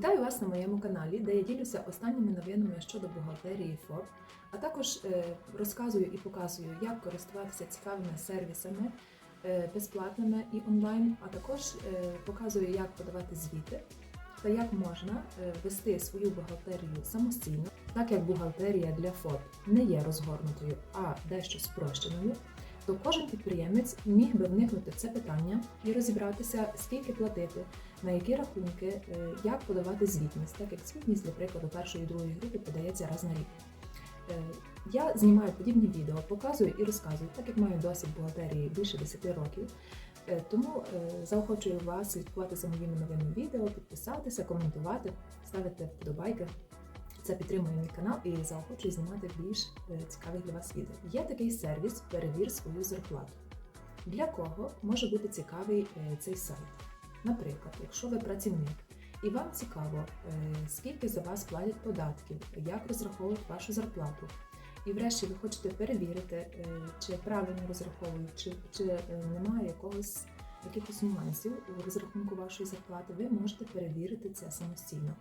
Вітаю вас на моєму каналі, де я ділюся останніми новинами щодо бухгалтерії ФОП, а також е, розказую і показую, як користуватися цікавими сервісами е, безплатними і онлайн, а також е, показую, як подавати звіти та як можна вести свою бухгалтерію самостійно, так як бухгалтерія для ФОП не є розгорнутою, а дещо спрощеною. То кожен підприємець міг би вникнути в це питання і розібратися, скільки платити, на які рахунки, е, як подавати звітність, так як звітність, для прикладу, першої і другої групи подається раз на рік. Е, Я знімаю подібні відео, показую і розказую, так як маю досвід бухгалтерії більше 10 років. Е, Тому заохочую вас слідкувати за моїми новими відео, підписатися, коментувати, ставити вподобайки. Це підтримує мій канал і заохочує знімати більш е, цікавих для вас відео. Є такий сервіс Перевір свою зарплату. Для кого може бути цікавий е, цей сайт? Наприклад, якщо ви працівник і вам цікаво, е, скільки за вас платять податків, як розраховують вашу зарплату, і врешті ви хочете перевірити, чи правильно розраховують, чи, чи немає якогось якихось нюансів у розрахунку вашої зарплати, ви можете перевірити це самостійно.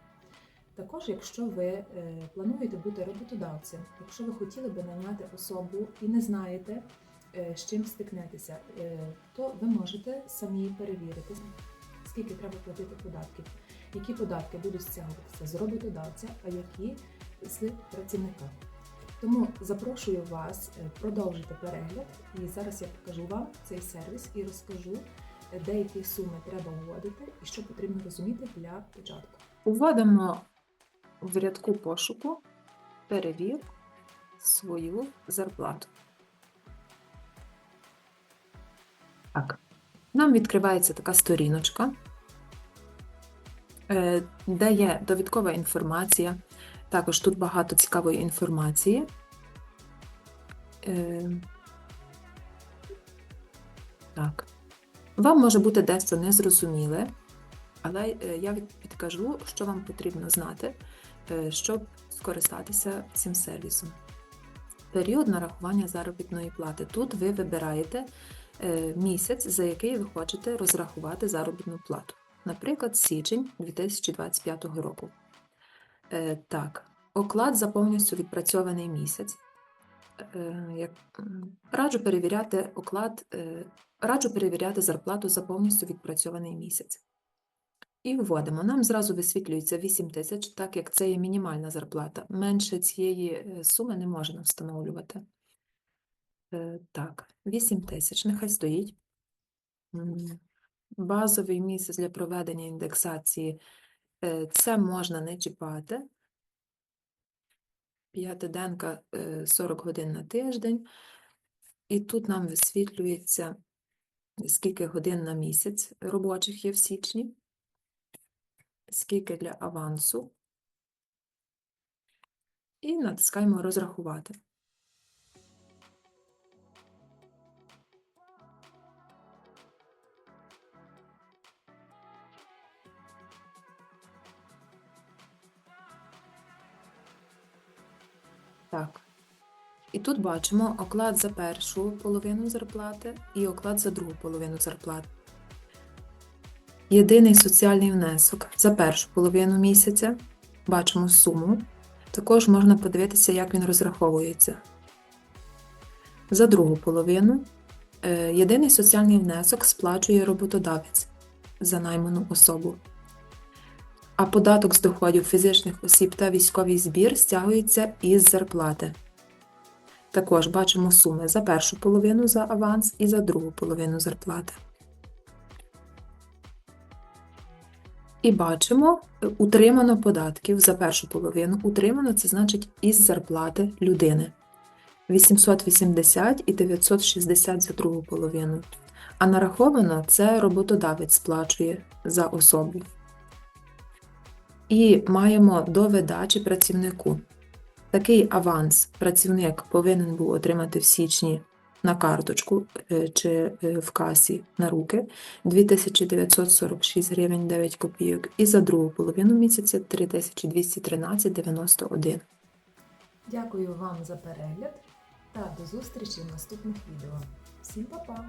Також, якщо ви е, плануєте бути роботодавцем, якщо ви хотіли би наняти особу і не знаєте, е, з чим стикнетеся, е, то ви можете самі перевірити, скільки треба платити податків, які податки будуть стягуватися з роботодавця, а які з працівника. Тому запрошую вас продовжити перегляд, і зараз я покажу вам цей сервіс і розкажу, деякі суми треба вводити і що потрібно розуміти для початку. Вводимо в рядку пошуку перевір свою зарплату. Так. Нам відкривається така сторіночка, е, де є довідкова інформація. Також тут багато цікавої інформації. Е, Так. Вам може бути дещо незрозуміле, але е, я підкажу, що вам потрібно знати, щоб скористатися цим сервісом. Період нарахування заробітної плати. Тут ви вибираєте е, місяць, за який ви хочете розрахувати заробітну плату. Наприклад, січень 2025 року. Е, Так, оклад за повністю відпрацьований місяць. Е, Раджу перевіряти оклад, е, раджу перевіряти зарплату за повністю відпрацьований місяць. І вводимо. Нам зразу висвітлюється 8 тисяч, так як це є мінімальна зарплата. Менше цієї е, суми не можна встановлювати. Е, Так, 8 тисяч, нехай стоїть. Базовий місяць для проведення індексації е, це можна не чіпати. П'ятиденка е, 40 годин на тиждень. І тут нам висвітлюється, скільки годин на місяць робочих є в січні скільки для авансу. І натискаємо розрахувати. Так. І тут бачимо оклад за першу половину зарплати і оклад за другу половину зарплати. Єдиний соціальний внесок за першу половину місяця. Бачимо суму. Також можна подивитися, як він розраховується. За другу половину е, єдиний соціальний внесок сплачує роботодавець за найману особу. А податок з доходів фізичних осіб та військовий збір стягується із зарплати. Також бачимо суми за першу половину за аванс і за другу половину зарплати. І бачимо, утримано податків за першу половину. Утримано це значить із зарплати людини. 880 і 960 за другу половину. А нараховано це роботодавець сплачує за особу. І маємо до видачі працівнику. Такий аванс працівник повинен був отримати в січні на карточку е, чи е, в касі на руки 2946 гривень 9 копійок і за другу половину місяця 3213,91. Дякую вам за перегляд та до зустрічі в наступних відео. Всім па-па!